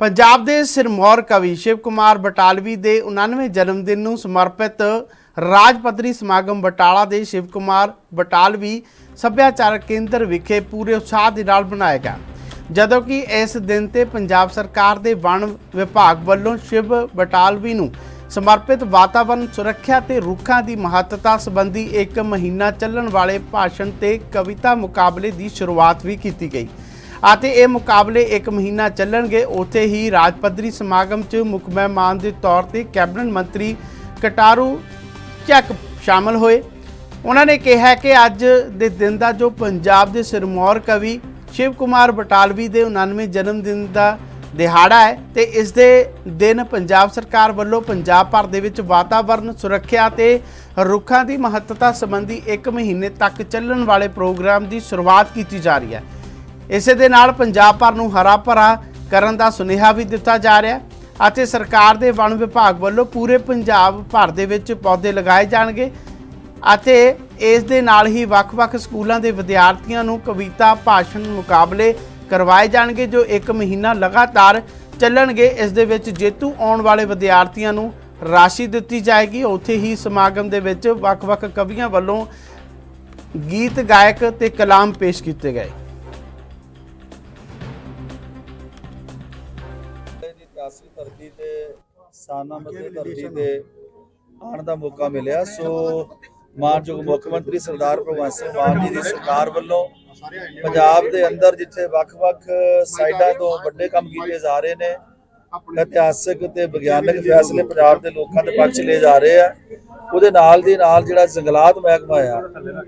ਪੰਜਾਬ ਦੇ ਸਿਰਮੌਰ ਕਵੀ ਸ਼ਿਵ ਕੁਮਾਰ ਬਟਾਲਵੀ ਦੇ 99 ਜਨਮ ਦਿਨ ਨੂੰ ਸਮਰਪਿਤ ਰਾਜ ਪੱਧਰੀ ਸਮਾਗਮ ਬਟਾਲਾ ਦੇ ਸ਼ਿਵ ਕੁਮਾਰ ਬਟਾਲਵੀ ਸੱਭਿਆਚਾਰਕ ਕੇਂਦਰ ਵਿਖੇ ਪੂਰੇ ਉਤਸ਼ਾਹ ਦੇ ਨਾਲ ਮਨਾਇਆ ਗਿਆ। ਜਦੋਂ ਕਿ ਇਸ ਦਿਨ ਤੇ ਪੰਜਾਬ ਸਰਕਾਰ ਦੇ ਵਣ ਵਿਭਾਗ ਵੱਲੋਂ ਸ਼ਿਵ ਬਟਾਲਵੀ ਨੂੰ ਸਮਰਪਿਤ ਵਾਤਾਵਰਣ ਸੁਰੱਖਿਆ ਤੇ ਰੁੱਖਾਂ ਦੀ ਮਹੱਤਤਾ ਸੰਬੰਧੀ ਇੱਕ ਮਹੀਨਾ ਚੱਲਣ ਵਾਲੇ ਭਾਸ਼ਣ ਤੇ ਕਵਿਤਾ ਮੁਕਾਬਲੇ ਦੀ ਸ਼ੁਰੂਆਤ ਵੀ ਕੀਤੀ ਗਈ। ਅਤੇ ਇਹ ਮੁਕਾਬਲੇ ਇੱਕ ਮਹੀਨਾ ਚੱਲਣਗੇ। ਉੱਥੇ ਹੀ ਰਾਜ ਪੱਧਰੀ ਸਮਾਗਮ 'ਚ ਮੁੱਖ ਮਹਿਮਾਨ ਦੇ ਤੌਰ ਤੇ ਕੈਬਨਿਟ ਮੰਤਰੀ ਕਟਾਰੂ ਚੱਕ ਸ਼ਾਮਲ ਹੋਏ। ਉਹਨਾਂ ਨੇ ਕਿਹਾ ਕਿ ਅੱਜ ਦੇ ਦਿਨ ਦਾ ਜੋ ਪੰਜਾਬ ਦੇ ਸਿਰਮੌਰ ਕਵੀ ਸ਼ਿਵ ਕੁਮਾਰ ਬਟਾਲਵੀ ਦੇ 99 ਜਨਮ ਦਿਨ ਦਾ ਦਿਹਾੜਾ ਹੈ ਤੇ ਇਸ ਦੇ ਦਿਨ ਪੰਜਾਬ ਸਰਕਾਰ ਵੱਲੋਂ ਪੰਜਾਬ ਭਰ ਦੇ ਵਿੱਚ ਵਾਤਾਵਰਣ ਸੁਰੱਖਿਆ ਤੇ ਰੁੱਖਾਂ ਦੀ ਮਹੱਤਤਾ ਸੰਬੰਧੀ ਇੱਕ ਮਹੀਨੇ ਤੱਕ ਚੱਲਣ ਵਾਲੇ ਪ੍ਰੋਗਰਾਮ ਦੀ ਸ਼ੁਰੂਆਤ ਕੀਤੀ ਜਾ ਰਹੀ ਹੈ। ਇਸੇ ਦੇ ਨਾਲ ਪੰਜਾਬ ਭਰ ਨੂੰ ਹਰਾ ਭਰਾ ਕਰਨ ਦਾ ਸੁਨੇਹਾ ਵੀ ਦਿੱਤਾ ਜਾ ਰਿਹਾ ਅਤੇ ਸਰਕਾਰ ਦੇ ਵਣ ਵਿਭਾਗ ਵੱਲੋਂ ਪੂਰੇ ਪੰਜਾਬ ਭਰ ਦੇ ਵਿੱਚ ਪੌਦੇ ਲਗਾਏ ਜਾਣਗੇ ਅਤੇ ਇਸ ਦੇ ਨਾਲ ਹੀ ਵੱਖ-ਵੱਖ ਸਕੂਲਾਂ ਦੇ ਵਿਦਿਆਰਥੀਆਂ ਨੂੰ ਕਵਿਤਾ ਭਾਸ਼ਣ ਮੁਕਾਬਲੇ ਕਰਵਾਏ ਜਾਣਗੇ ਜੋ ਇੱਕ ਮਹੀਨਾ ਲਗਾਤਾਰ ਚੱਲਣਗੇ। ਇਸ ਦੇ ਵਿੱਚ ਜੇਤੂ ਆਉਣ ਵਾਲੇ ਵਿਦਿਆਰਥੀਆਂ ਨੂੰ ਰਾਸ਼ੀ ਦਿੱਤੀ ਜਾਏਗੀ। ਉੱਥੇ ਹੀ ਸਮਾਗਮ ਦੇ ਵਿੱਚ ਵੱਖ-ਵੱਖ ਕਵੀਆਂ ਵੱਲੋਂ ਗੀਤ ਗਾਇਕ ਤੇ ਕਲਾਮ ਪੇਸ਼ ਕੀਤੇ ਗਏ। ਧਰਤੀ ਤੇ ਸਾਨਾਮਤ ਦੀ ਧਰਤੀ ਤੇ ਆਉਣ ਦਾ ਮੌਕਾ ਮਿਲਿਆ। ਸੋ ਮਾਨਯੋਗ ਮੁੱਖ ਮੰਤਰੀ ਸਰਦਾਰ ਭਗਵੰਤ ਸਿੰਘ ਮਾਨ ਜੀ ਦੀ ਸਰਕਾਰ ਵੱਲੋਂ ਪੰਜਾਬ ਦੇ ਅੰਦਰ ਜਿੱਥੇ ਵੱਖ-ਵੱਖ ਸਾਈਡਾਂ ਤੋਂ ਵੱਡੇ ਕੰਮ ਕੀਤੇ ਜਾ ਰਹੇ ਨੇ, ਇਤਿਹਾਸਿਕ ਤੇ ਵਿਗਿਆਨਕ ਫੈਸਲੇ ਪੰਜਾਬ ਦੇ ਲੋਕਾਂ ਦੇ ਪੱਖ 'ਚ ਲਏ ਜਾ ਰਹੇ ਆ। ਉਹਦੇ ਨਾਲ ਦੀ ਨਾਲ ਜਿਹੜਾ ਜੰਗਲਾਤ ਮਹਿਕਮਾ ਆ,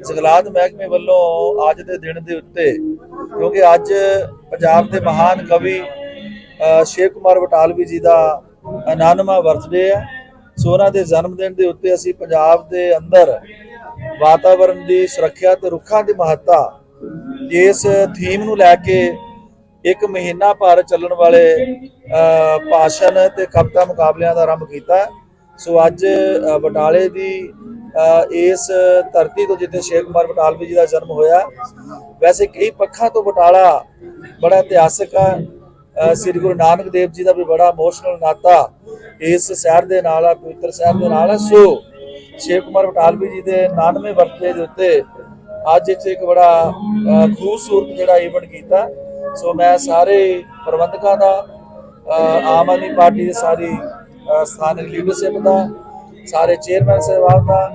ਜੰਗਲਾਤ ਮਹਿਕਮੇ ਵੱਲੋਂ ਅੱਜ ਦੇ ਦਿਨ ਦੇ ਉੱਤੇ, ਕਿਉਂਕਿ ਅੱਜ ਪੰਜਾਬ ਦੇ ਮਹਾਨ ਕਵੀ ਸ਼ੇਖ ਕੁਮਾਰ ਬਟਾਲਵੀ ਜੀ ਦਾ 99ਵਾਂ ਬਰਥਡੇ ਹੈ। ਸੋ ਉਹਨਾਂ ਦੇ ਜਨਮ ਦਿਨ ਦੇ ਉੱਤੇ ਅਸੀਂ ਪੰਜਾਬ ਦੇ ਅੰਦਰ ਵਾਤਾਵਰਣ ਦੀ ਸੁਰੱਖਿਆ ਤੇ ਰੁੱਖਾਂ ਦੀ ਮਹੱਤਤਾ ਇਸ ਥੀਮ ਨੂੰ ਲੈ ਕੇ ਇੱਕ ਮਹੀਨਾ ਭਰ ਚੱਲਣ ਵਾਲੇ ਭਾਸ਼ਣ ਤੇ ਕਵਿਤਾ ਮੁਕਾਬਲਿਆਂ ਦਾ ਆਰੰਭ ਕੀਤਾ ਸੋ ਅੱਜ ਬਟਾਲੇ ਦੀ ਇਸ ਧਰਤੀ ਤੋਂ ਜਿੱਥੇ ਸ਼ੇਖ ਕੁਮਾਰ ਬਟਾਲਵੀ ਜੀ ਦਾ ਜਨਮ ਹੋਇਆ, ਵੈਸੇ ਕਈ ਪੱਖਾਂ ਤੋਂ ਬਟਾਲਾ ਬੜਾ ਇਤਿਹਾਸਕ ਹੈ। ਸ੍ਰੀ ਗੁਰੂ ਨਾਨਕ ਦੇਵ ਜੀ ਦਾ ਵੀ ਬੜਾ ਇਮੋਸ਼ਨਲ ਨਾਤਾ ਇਸ ਸ਼ਹਿਰ ਦੇ ਨਾਲ ਆ, ਪਵਿੱਤਰ ਸ਼ਹਿਰ ਦੇ ਨਾਲ ਹੈ ਸੋ ਸ਼ੇਖ ਕੁਮਾਰ ਬਟਾਲਵੀ ਜੀ ਦੇ 99ਵੇਂ ਬਰਥਡੇ ਦੇ ਉੱਤੇ ਅੱਜ ਇੱਥੇ ਇੱਕ ਬੜਾ ਖੂਬਸੂਰਤ ਜਿਹੜਾ ਇਵੈਂਟ ਕੀਤਾ। ਸੋ ਮੈਂ ਸਾਰੇ ਪ੍ਰਬੰਧਕਾਂ ਦਾ ਆਮ ਆਦਮੀ ਪਾਰਟੀ ਦੀ ਸਾਰੀ ਸਥਾਨਕ ਲੀਡਰਸ਼ਿਪ ਦਾ, ਸਾਰੇ ਚੇਅਰਮੈਨ ਸਾਹਿਬਾਨ ਦਾ,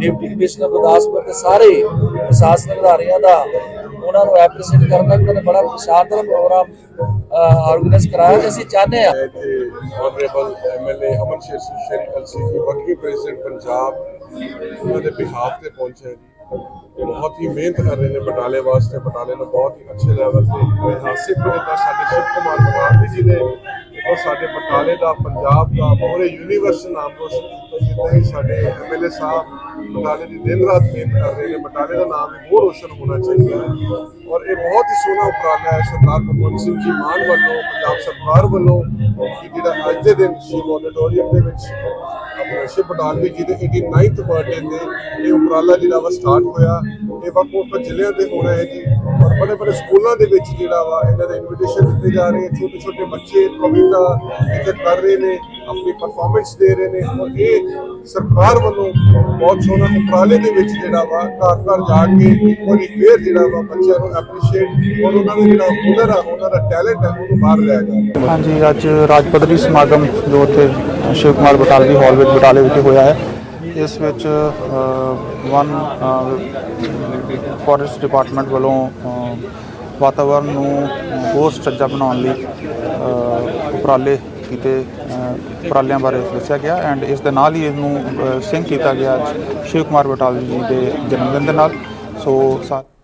ਡਿਪਟੀ ਕਮਿਸ਼ਨਰ ਗੁਰਦਾਸਪੁਰ ਦੇ ਸਾਰੇ ਪ੍ਰਸ਼ਾਸਨਿਕ ਅਧਿਕਾਰੀਆਂ ਦਾ, ਉਹਨਾਂ ਨੂੰ ਐਪਰੀਸ਼ੀਏਟ ਕਰਦਾ ਕਿ ਉਹਨੇ ਬੜਾ ਸ਼ਾਨਦਾਰ ਪ੍ਰੋਗਰਾਮ ਆਰਗੇਨਾਈਜ਼ ਕਰਾਇਆ ਤੇ ਅਸੀਂ ਚਾਹੁੰਦੇ ਆ ਆਨਰੇਬਲ ਐਮਐਲਏ ਅਮਨ ਸ਼ੇਰ ਸ਼ੇਰ ਅਲਸੀ ਜੀ ਪ੍ਰੈਜ਼ੀਡੈਂਟ ਪੰਜਾਬ ਉਹਨਾਂ ਦੇ ਬਿਹਾਫ ਤੇ ਪਹੁੰਚੇ ਜੀ। ਬਹੁਤ ਹੀ ਮਿਹਨਤ ਕਰ ਰਹੇ ਨੇ ਬਟਾਲੇ ਵਾਸਤੇ। ਬਟਾਲੇ ਨੂੰ ਬਹੁਤ ਹੀ ਅੱਛੇ ਲੈਵਲ ਤੇ ਇਤਿਹਾਸਿਕ ਨੇਤਾ ਸਾਡੇ ਸ਼ਿਵ ਕੁਮਾਰ ਬਟਾਲਵੀ ਜੀ ਨੇ ਔਰ ਸਾਡੇ ਬਟਾਲੇ ਦਾ, ਪੰਜਾਬ ਦਾ ਪੂਰੇ ਯੂਨੀਵਰਸ ਨਾਮ ਰੋਸ਼ਨ ਕੀਤਾ ਜਿੱਦਾਂ ਹੀ ਸਾਡੇ ਐਮਐਲਏ ਸਾਹਿਬ ਬਟਾਲੇ ਦੀ ਦਿਨ ਰਾਤ ਮਿਹਨਤ ਕਰ ਰਹੇ ਨੇ। ਬਟਾਲੇ ਦਾ ਨਾਮ ਵੀ ਹੋਰ ਰੋਸ਼ਨ ਹੋਣਾ ਚਾਹੀਦਾ ਔਰ ਇਹ ਬਹੁਤ ਹੀ ਸੋਹਣਾ ਉਪਰਾਲਾ ਹੈ ਸਰਦਾਰ ਭਗਵੰਤ ਸਿੰਘ ਜੀ ਮਾਨ ਵੱਲੋਂ, ਪੰਜਾਬ ਸਰਕਾਰ ਵੱਲੋਂ ਕਿ ਜਿਹੜਾ ਅੱਜ ਦੇ ਦਿਨ ਸ਼ਿਵ ਆਡੀਟੋਰੀਅਮ ਦੇ ਵਿੱਚ ਆਪਣੇ ਸ਼ਿਵ ਬਟਾਲਵੀ ਜੀ ਦੇ 89th ਬਰਥਡੇ ਤੇ ਇਹ ਉਪਰਾਲਾ ਜਿਹੜਾ ਵਾ ਸਟਾਰਟ ਹੋਇਆ। ਇਹ ਵੱਖ ਵੱਖ ਜ਼ਿਲ੍ਹਿਆਂ ਦੇ ਹੋ ਰਹੇ ਜੀ। ਔਰ ਬੜੇ ਬੜੇ ਸਕੂਲਾਂ ਦੇ ਵਿੱਚ ਜਿਹੜਾ ਵਾ, ਇਹਨਾਂ ਦੇ ਇਨਵੀਟੇਸ਼ਨ ਦਿੱਤੇ ਜਾ ਰਹੇ ਛੋਟੇ ਛੋਟੇ ਬੱਚੇ ਕਵਿਤਾ ਇੱਥੇ ਕਰ ਰਹੇ ਨੇ, ਆਪਣੀ ਪਰਫਾਰਮੈਂਸ ਦੇ ਰਹੇ ਨੇ। ਔਰ ਇਹ ਸਰਕਾਰ ਵੱਲੋਂ ਬਹੁਤ ਸੋਹਣਾ ਉਪਰਾਲੇ ਦੇ ਵਿੱਚ ਜਿਹੜਾ ਵਾ, ਘਰ ਘਰ ਜਾ ਕੇ ਉਹਦੀ ਫੇਰ ਜਿਹੜਾ ਵਾ ਬੱਚਿਆਂ ਨੂੰ ਐਪਰੀਸ਼ੀਏਟ ਔਰ ਉਹਨਾਂ ਦਾ ਜਿਹੜਾ ਹੁਨਰ ਆ, ਉਹਨਾਂ ਦਾ ਟੈਲੈਂਟ ਆ, ਉਹਨੂੰ ਬਾਹਰ ਲਿਆ ਜਾ ਹਾਂਜੀ, ਅੱਜ ਰਾਜ ਪੱਧਰੀ ਸਮਾਗਮ ਜੋ ਉੱਥੇ ਸ਼ਿਵ ਕੁਮਾਰ ਬਟਾਲਵੀ ਹਾਲ ਵਿੱਚ ਬਟਾਲੇ ਵਿਖੇ ਹੋਇਆ ਹੈ। ਇਸ ਵਿੱਚ ਵਨ ਫੋਰੈਸਟ ਡਿਪਾਰਟਮੈਂਟ ਵੱਲੋਂ ਅ, ਵਾਤਾਵਰਣ ਨੂੰ ਹੋਰ ਸੁਚੱਜਾ ਬਣਾਉਣ ਲਈ ਉਪਰਾਲੇ ਕੀਤੇ ਉਪਰਾਲਿਆਂ ਬਾਰੇ ਦੱਸਿਆ ਗਿਆ ਐਂਡ ਇਸ ਦੇ ਨਾਲ ਹੀ ਇਹਨੂੰ ਸਿੰਕ ਕੀਤਾ ਗਿਆ ਸ਼ਿਵ ਕੁਮਾਰ ਬਟਾਲਵੀ ਜੀ ਦੇ ਜਨਮ ਦਿਨ ਦੇ ਨਾਲ। ਸੋ ਸਾ